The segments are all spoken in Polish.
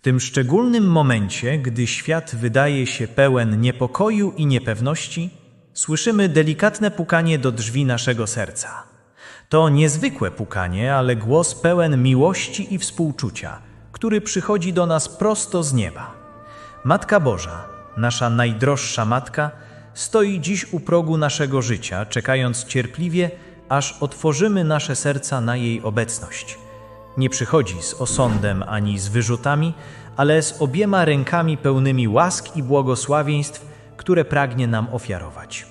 W tym szczególnym momencie, gdy świat wydaje się pełen niepokoju i niepewności, słyszymy delikatne pukanie do drzwi naszego serca. To niezwykłe pukanie, ale głos pełen miłości i współczucia, który przychodzi do nas prosto z nieba. Matka Boża, nasza najdroższa matka, stoi dziś u progu naszego życia, czekając cierpliwie, aż otworzymy nasze serca na jej obecność. Nie przychodzi z osądem ani z wyrzutami, ale z obiema rękami pełnymi łask i błogosławieństw, które pragnie nam ofiarować.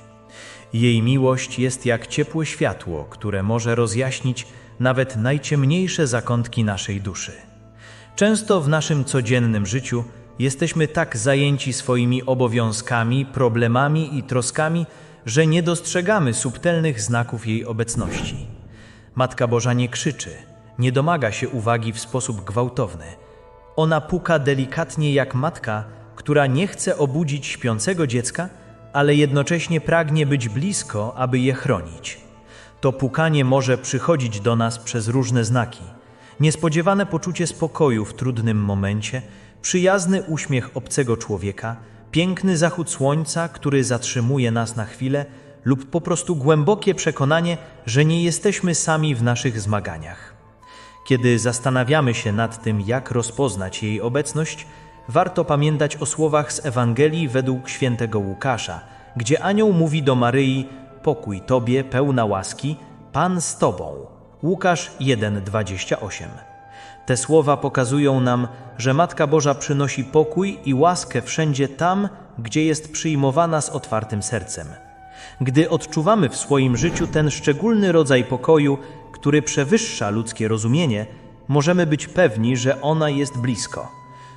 Jej miłość jest jak ciepłe światło, które może rozjaśnić nawet najciemniejsze zakątki naszej duszy. Często w naszym codziennym życiu jesteśmy tak zajęci swoimi obowiązkami, problemami i troskami, że nie dostrzegamy subtelnych znaków jej obecności. Matka Boża nie krzyczy, nie domaga się uwagi w sposób gwałtowny. Ona puka delikatnie jak matka, która nie chce obudzić śpiącego dziecka, ale jednocześnie pragnie być blisko, aby je chronić. To pukanie może przychodzić do nas przez różne znaki. Niespodziewane poczucie spokoju w trudnym momencie, przyjazny uśmiech obcego człowieka, piękny zachód słońca, który zatrzymuje nas na chwilę, lub po prostu głębokie przekonanie, że nie jesteśmy sami w naszych zmaganiach. Kiedy zastanawiamy się nad tym, jak rozpoznać jej obecność, warto pamiętać o słowach z Ewangelii według świętego Łukasza, gdzie anioł mówi do Maryi: Pokój tobie, pełna łaski, Pan z tobą. Łukasz 1:28. Te słowa pokazują nam, że Matka Boża przynosi pokój i łaskę wszędzie tam, gdzie jest przyjmowana z otwartym sercem. Gdy odczuwamy w swoim życiu ten szczególny rodzaj pokoju, który przewyższa ludzkie rozumienie, możemy być pewni, że ona jest blisko.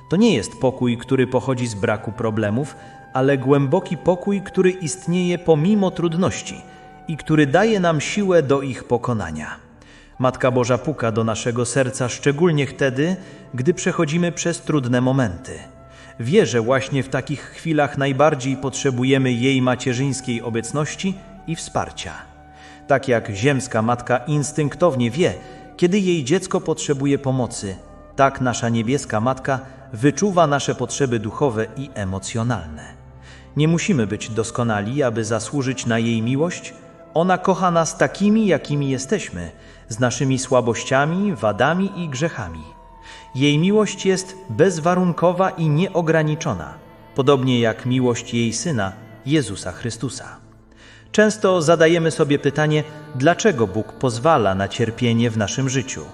To nie jest pokój, który pochodzi z braku problemów, ale głęboki pokój, który istnieje pomimo trudności i który daje nam siłę do ich pokonania. Matka Boża puka do naszego serca szczególnie wtedy, gdy przechodzimy przez trudne momenty. Wie, że właśnie w takich chwilach najbardziej potrzebujemy jej macierzyńskiej obecności i wsparcia. Tak jak ziemska matka instynktownie wie, kiedy jej dziecko potrzebuje pomocy, tak nasza niebieska matka wyczuwa nasze potrzeby duchowe i emocjonalne. Nie musimy być doskonali, aby zasłużyć na jej miłość. Ona kocha nas takimi, jakimi jesteśmy, z naszymi słabościami, wadami i grzechami. Jej miłość jest bezwarunkowa i nieograniczona, podobnie jak miłość jej syna, Jezusa Chrystusa. Często zadajemy sobie pytanie, dlaczego Bóg pozwala na cierpienie w naszym życiu.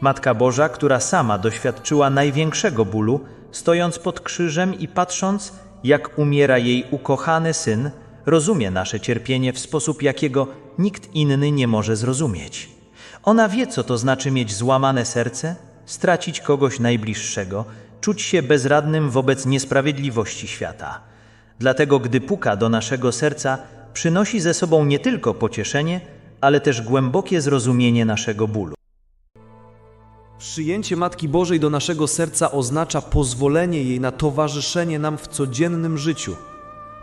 Matka Boża, która sama doświadczyła największego bólu, stojąc pod krzyżem i patrząc, jak umiera jej ukochany syn, rozumie nasze cierpienie w sposób, jakiego nikt inny nie może zrozumieć. Ona wie, co to znaczy mieć złamane serce, stracić kogoś najbliższego, czuć się bezradnym wobec niesprawiedliwości świata. Dlatego, gdy puka do naszego serca, przynosi ze sobą nie tylko pocieszenie, ale też głębokie zrozumienie naszego bólu. Przyjęcie Matki Bożej do naszego serca oznacza pozwolenie jej na towarzyszenie nam w codziennym życiu.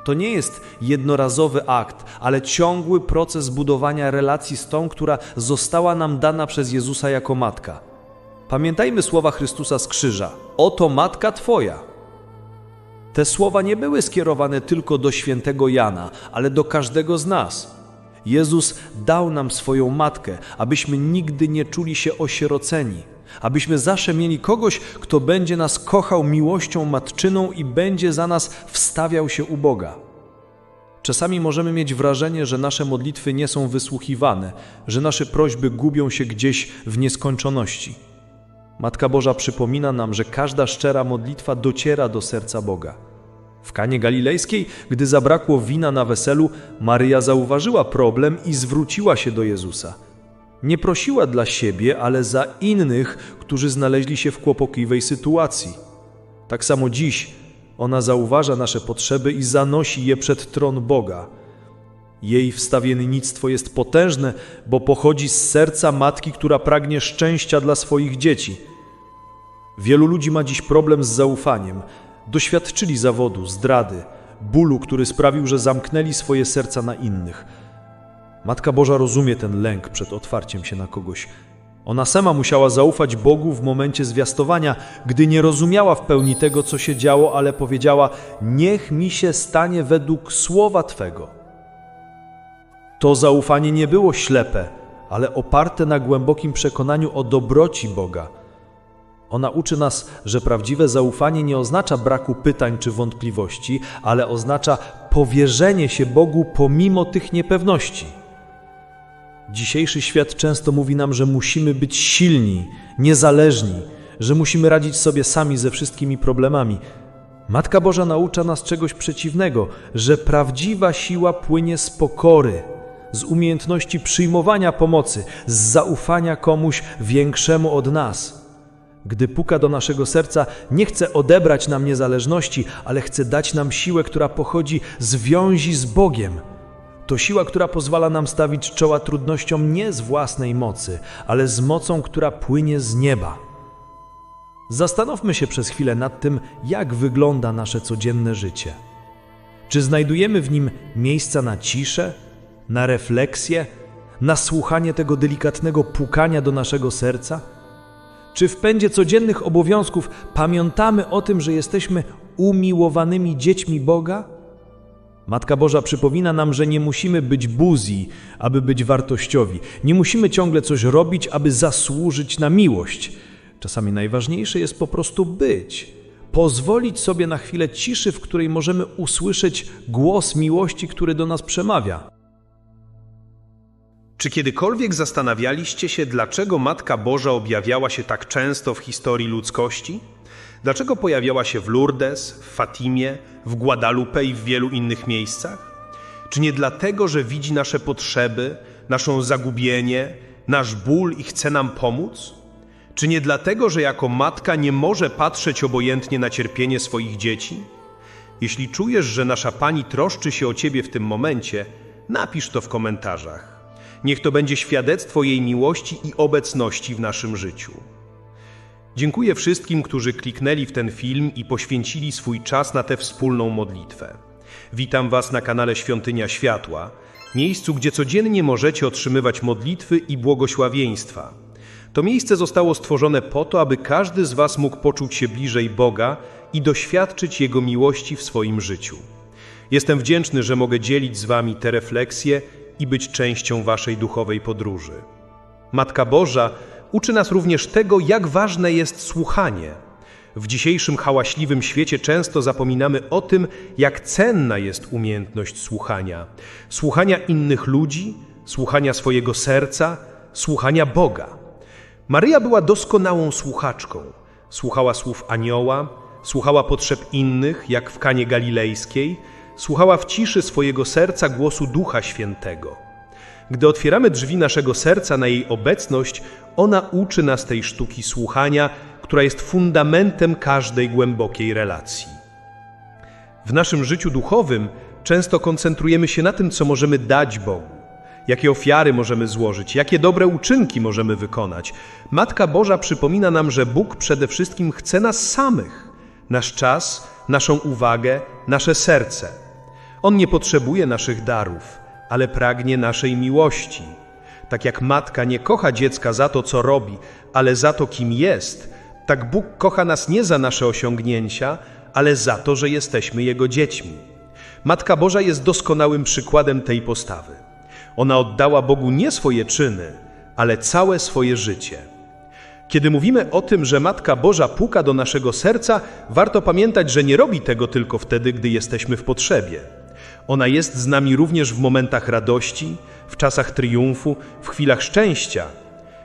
To nie jest jednorazowy akt, ale ciągły proces budowania relacji z tą, która została nam dana przez Jezusa jako matka. Pamiętajmy słowa Chrystusa z krzyża: Oto matka Twoja. Te słowa nie były skierowane tylko do świętego Jana, ale do każdego z nas. Jezus dał nam swoją matkę, abyśmy nigdy nie czuli się osieroceni, abyśmy zawsze mieli kogoś, kto będzie nas kochał miłością matczyną i będzie za nas wstawiał się u Boga. Czasami możemy mieć wrażenie, że nasze modlitwy nie są wysłuchiwane, że nasze prośby gubią się gdzieś w nieskończoności. Matka Boża przypomina nam, że każda szczera modlitwa dociera do serca Boga. W Kanie Galilejskiej, gdy zabrakło wina na weselu, Maryja zauważyła problem i zwróciła się do Jezusa. Nie prosiła dla siebie, ale za innych, którzy znaleźli się w kłopotliwej sytuacji. Tak samo dziś ona zauważa nasze potrzeby i zanosi je przed tron Boga. Jej wstawiennictwo jest potężne, bo pochodzi z serca matki, która pragnie szczęścia dla swoich dzieci. Wielu ludzi ma dziś problem z zaufaniem. Doświadczyli zawodu, zdrady, bólu, który sprawił, że zamknęli swoje serca na innych. Matka Boża rozumie ten lęk przed otwarciem się na kogoś. Ona sama musiała zaufać Bogu w momencie zwiastowania, gdy nie rozumiała w pełni tego, co się działo, ale powiedziała: Niech mi się stanie według słowa Twego. To zaufanie nie było ślepe, ale oparte na głębokim przekonaniu o dobroci Boga. Ona uczy nas, że prawdziwe zaufanie nie oznacza braku pytań czy wątpliwości, ale oznacza powierzenie się Bogu pomimo tych niepewności. Dzisiejszy świat często mówi nam, że musimy być silni, niezależni, że musimy radzić sobie sami ze wszystkimi problemami. Matka Boża naucza nas czegoś przeciwnego, że prawdziwa siła płynie z pokory, z umiejętności przyjmowania pomocy, z zaufania komuś większemu od nas. Gdy puka do naszego serca, nie chce odebrać nam niezależności, ale chce dać nam siłę, która pochodzi z więzi z Bogiem. To siła, która pozwala nam stawić czoła trudnościom nie z własnej mocy, ale z mocą, która płynie z nieba. Zastanówmy się przez chwilę nad tym, jak wygląda nasze codzienne życie. Czy znajdujemy w nim miejsca na ciszę, na refleksję, na słuchanie tego delikatnego pukania do naszego serca? Czy w pędzie codziennych obowiązków pamiętamy o tym, że jesteśmy umiłowanymi dziećmi Boga? Matka Boża przypomina nam, że nie musimy być buzi, aby być wartościowi. Nie musimy ciągle coś robić, aby zasłużyć na miłość. Czasami najważniejsze jest po prostu być. Pozwolić sobie na chwilę ciszy, w której możemy usłyszeć głos miłości, który do nas przemawia. Czy kiedykolwiek zastanawialiście się, dlaczego Matka Boża objawiała się tak często w historii ludzkości? Dlaczego pojawiała się w Lourdes, w Fatimie, w Guadalupe i w wielu innych miejscach? Czy nie dlatego, że widzi nasze potrzeby, naszą zagubienie, nasz ból i chce nam pomóc? Czy nie dlatego, że jako matka nie może patrzeć obojętnie na cierpienie swoich dzieci? Jeśli czujesz, że nasza Pani troszczy się o Ciebie w tym momencie, napisz to w komentarzach. Niech to będzie świadectwo jej miłości i obecności w naszym życiu. Dziękuję wszystkim, którzy kliknęli w ten film i poświęcili swój czas na tę wspólną modlitwę. Witam Was na kanale Świątynia Światła, miejscu, gdzie codziennie możecie otrzymywać modlitwy i błogosławieństwa. To miejsce zostało stworzone po to, aby każdy z Was mógł poczuć się bliżej Boga i doświadczyć Jego miłości w swoim życiu. Jestem wdzięczny, że mogę dzielić z Wami te refleksje i być częścią Waszej duchowej podróży. Matka Boża uczy nas również tego, jak ważne jest słuchanie. W dzisiejszym hałaśliwym świecie często zapominamy o tym, jak cenna jest umiejętność słuchania. Słuchania innych ludzi, słuchania swojego serca, słuchania Boga. Maryja była doskonałą słuchaczką. Słuchała słów anioła, słuchała potrzeb innych, jak w Kanie Galilejskiej, słuchała w ciszy swojego serca głosu Ducha Świętego. Gdy otwieramy drzwi naszego serca na jej obecność, ona uczy nas tej sztuki słuchania, która jest fundamentem każdej głębokiej relacji. W naszym życiu duchowym często koncentrujemy się na tym, co możemy dać Bogu, jakie ofiary możemy złożyć, jakie dobre uczynki możemy wykonać. Matka Boża przypomina nam, że Bóg przede wszystkim chce nas samych, nasz czas, naszą uwagę, nasze serce. On nie potrzebuje naszych darów, ale pragnie naszej miłości. Tak jak matka nie kocha dziecka za to, co robi, ale za to, kim jest, tak Bóg kocha nas nie za nasze osiągnięcia, ale za to, że jesteśmy Jego dziećmi. Matka Boża jest doskonałym przykładem tej postawy. Ona oddała Bogu nie swoje czyny, ale całe swoje życie. Kiedy mówimy o tym, że Matka Boża puka do naszego serca, warto pamiętać, że nie robi tego tylko wtedy, gdy jesteśmy w potrzebie. Ona jest z nami również w momentach radości, w czasach triumfu, w chwilach szczęścia.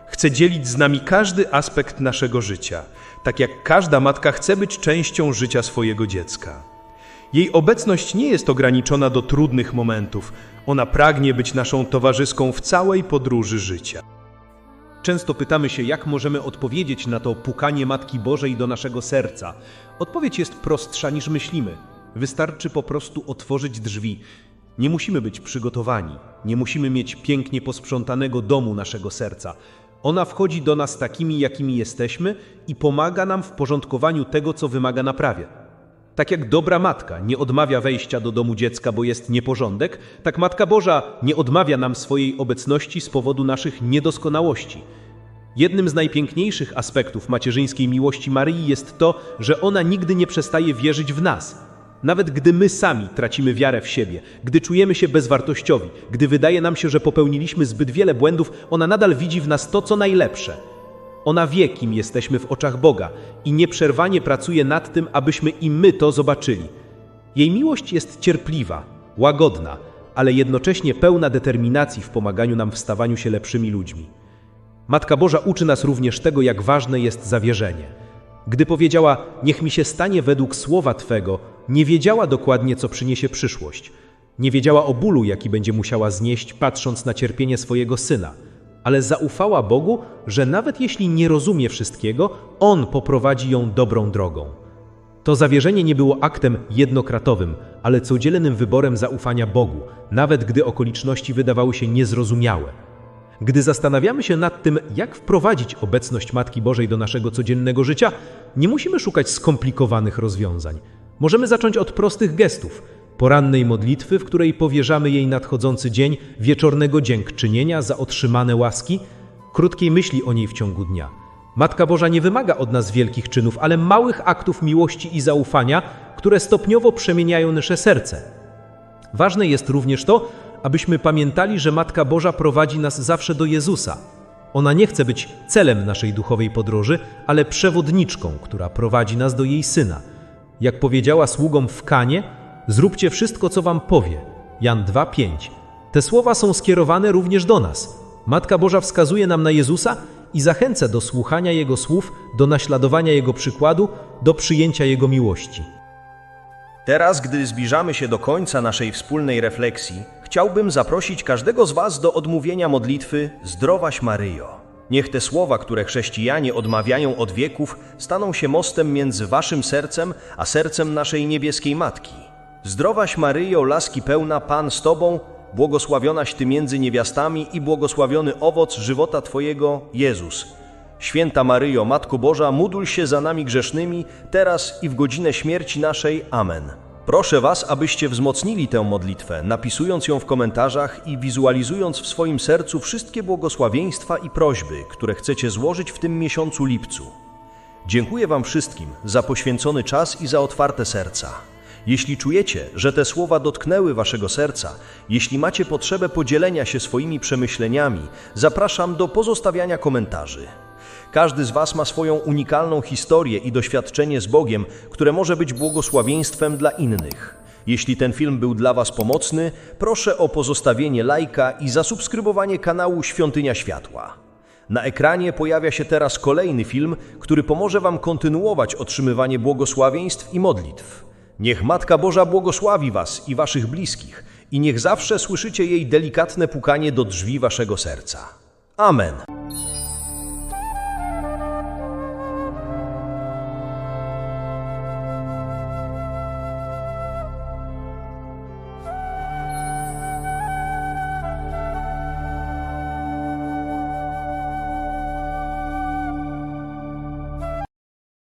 Chce dzielić z nami każdy aspekt naszego życia, tak jak każda matka chce być częścią życia swojego dziecka. Jej obecność nie jest ograniczona do trudnych momentów, ona pragnie być naszą towarzyską w całej podróży życia. Często pytamy się, jak możemy odpowiedzieć na to pukanie Matki Bożej do naszego serca. Odpowiedź jest prostsza niż myślimy. Wystarczy po prostu otworzyć drzwi. Nie musimy być przygotowani, nie musimy mieć pięknie posprzątanego domu naszego serca. Ona wchodzi do nas takimi, jakimi jesteśmy i pomaga nam w porządkowaniu tego, co wymaga naprawy. Tak jak dobra matka nie odmawia wejścia do domu dziecka, bo jest nieporządek, tak Matka Boża nie odmawia nam swojej obecności z powodu naszych niedoskonałości. Jednym z najpiękniejszych aspektów macierzyńskiej miłości Maryi jest to, że ona nigdy nie przestaje wierzyć w nas. Nawet gdy my sami tracimy wiarę w siebie, gdy czujemy się bezwartościowi, gdy wydaje nam się, że popełniliśmy zbyt wiele błędów, ona nadal widzi w nas to, co najlepsze. Ona wie, kim jesteśmy w oczach Boga i nieprzerwanie pracuje nad tym, abyśmy i my to zobaczyli. Jej miłość jest cierpliwa, łagodna, ale jednocześnie pełna determinacji w pomaganiu nam w stawaniu się lepszymi ludźmi. Matka Boża uczy nas również tego, jak ważne jest zawierzenie. Gdy powiedziała, niech mi się stanie według słowa Twego, nie wiedziała dokładnie, co przyniesie przyszłość. Nie wiedziała o bólu, jaki będzie musiała znieść, patrząc na cierpienie swojego syna, ale zaufała Bogu, że nawet jeśli nie rozumie wszystkiego, On poprowadzi ją dobrą drogą. To zawierzenie nie było aktem jednokratowym, ale codziennym wyborem zaufania Bogu, nawet gdy okoliczności wydawały się niezrozumiałe. Gdy zastanawiamy się nad tym, jak wprowadzić obecność Matki Bożej do naszego codziennego życia, nie musimy szukać skomplikowanych rozwiązań. Możemy zacząć od prostych gestów. Porannej modlitwy, w której powierzamy jej nadchodzący dzień, wieczornego dziękczynienia za otrzymane łaski, krótkiej myśli o niej w ciągu dnia. Matka Boża nie wymaga od nas wielkich czynów, ale małych aktów miłości i zaufania, które stopniowo przemieniają nasze serce. Ważne jest również to, abyśmy pamiętali, że Matka Boża prowadzi nas zawsze do Jezusa. Ona nie chce być celem naszej duchowej podróży, ale przewodniczką, która prowadzi nas do jej Syna. Jak powiedziała sługom w Kanie, zróbcie wszystko, co wam powie. Jan 2:5. Te słowa są skierowane również do nas. Matka Boża wskazuje nam na Jezusa i zachęca do słuchania Jego słów, do naśladowania Jego przykładu, do przyjęcia Jego miłości. Teraz, gdy zbliżamy się do końca naszej wspólnej refleksji, chciałbym zaprosić każdego z Was do odmówienia modlitwy Zdrowaś Maryjo. Niech te słowa, które chrześcijanie odmawiają od wieków, staną się mostem między Waszym sercem a sercem naszej niebieskiej Matki. Zdrowaś Maryjo, laski pełna, Pan z Tobą, błogosławionaś Ty między niewiastami i błogosławiony owoc żywota Twojego, Jezus. Święta Maryjo, Matko Boża, módl się za nami grzesznymi, teraz i w godzinę śmierci naszej. Amen. Proszę Was, abyście wzmocnili tę modlitwę, napisując ją w komentarzach i wizualizując w swoim sercu wszystkie błogosławieństwa i prośby, które chcecie złożyć w tym miesiącu lipcu. Dziękuję Wam wszystkim za poświęcony czas i za otwarte serca. Jeśli czujecie, że te słowa dotknęły Waszego serca, jeśli macie potrzebę podzielenia się swoimi przemyśleniami, zapraszam do pozostawiania komentarzy. Każdy z Was ma swoją unikalną historię i doświadczenie z Bogiem, które może być błogosławieństwem dla innych. Jeśli ten film był dla Was pomocny, proszę o pozostawienie lajka i zasubskrybowanie kanału Świątynia Światła. Na ekranie pojawia się teraz kolejny film, który pomoże Wam kontynuować otrzymywanie błogosławieństw i modlitw. Niech Matka Boża błogosławi Was i Waszych bliskich i niech zawsze słyszycie jej delikatne pukanie do drzwi Waszego serca. Amen.